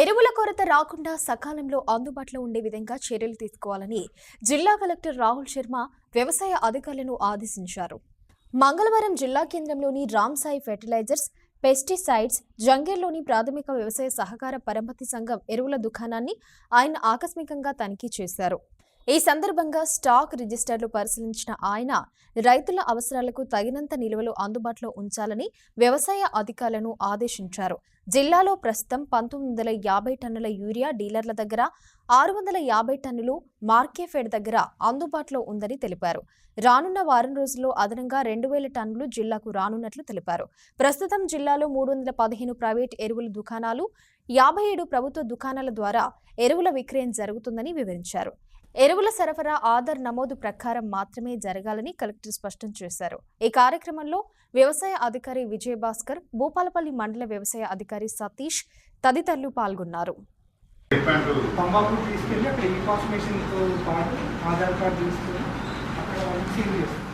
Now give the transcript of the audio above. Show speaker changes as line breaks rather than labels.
ఎరువుల కొరత రాకుండా సకాలంలో అందుబాటులో ఉండే విధంగా చర్యలు తీసుకోవాలని జిల్లా కలెక్టర్ రాహుల్ శర్మ వ్యవసాయ అధికారులను ఆదేశించారు. మంగళవారం జిల్లా కేంద్రంలోని రామ్ సాయి ఫెర్టిలైజర్స్ పెస్టిసైడ్స్ జంగేర్లోని ప్రాథమిక వ్యవసాయ సహకార పరపతి సంఘం ఎరువుల దుకాణాన్ని ఆయన ఆకస్మికంగా తనిఖీ చేశారు. ఈ సందర్భంగా స్టాక్ రిజిస్టర్లు పరిశీలించిన ఆయన రైతుల అవసరాలకు తగినంత నిల్వలు అందుబాటులో ఉంచాలని వ్యవసాయ అధికారులను ఆదేశించారు. జిల్లాలో ప్రస్తుతం పంతొమ్మిది వందల యాభై టన్నుల యూరియా డీలర్ల దగ్గర ఆరు వందల యాభై టన్నులు మార్కెఫెడ్ దగ్గర అందుబాటులో ఉందని తెలిపారు. రానున్న వారం రోజుల్లో అదనంగా రెండు వేల టన్నులు జిల్లాకు రానున్నట్లు తెలిపారు. ప్రస్తుతం జిల్లాలో మూడు వందల పదిహేను ప్రైవేట్ ఎరువుల దుకాణాలు యాభై ఏడు ప్రభుత్వ దుకాణాల ద్వారా ఎరువుల విక్రయం జరుగుతుందని వివరించారు. ఎరువుల సరఫరా ఆధార్ నమోదు ప్రకారం మాత్రమే జరగాలని కలెక్టర్ స్పష్టం చేశారు. ఈ కార్యక్రమంలో వ్యవసాయ అధికారి విజయభాస్కర్ భూపాలపల్లి మండల వ్యవసాయ అధికారి సతీష్ తదితరులు పాల్గొన్నారు.
తంబాకు తీసుకెళ్ళి అక్కడ ఈ పాస్ పాటు ఆధార్ కార్డు తీసుకుని అక్కడ వాళ్ళకి సీల్ చేస్తాం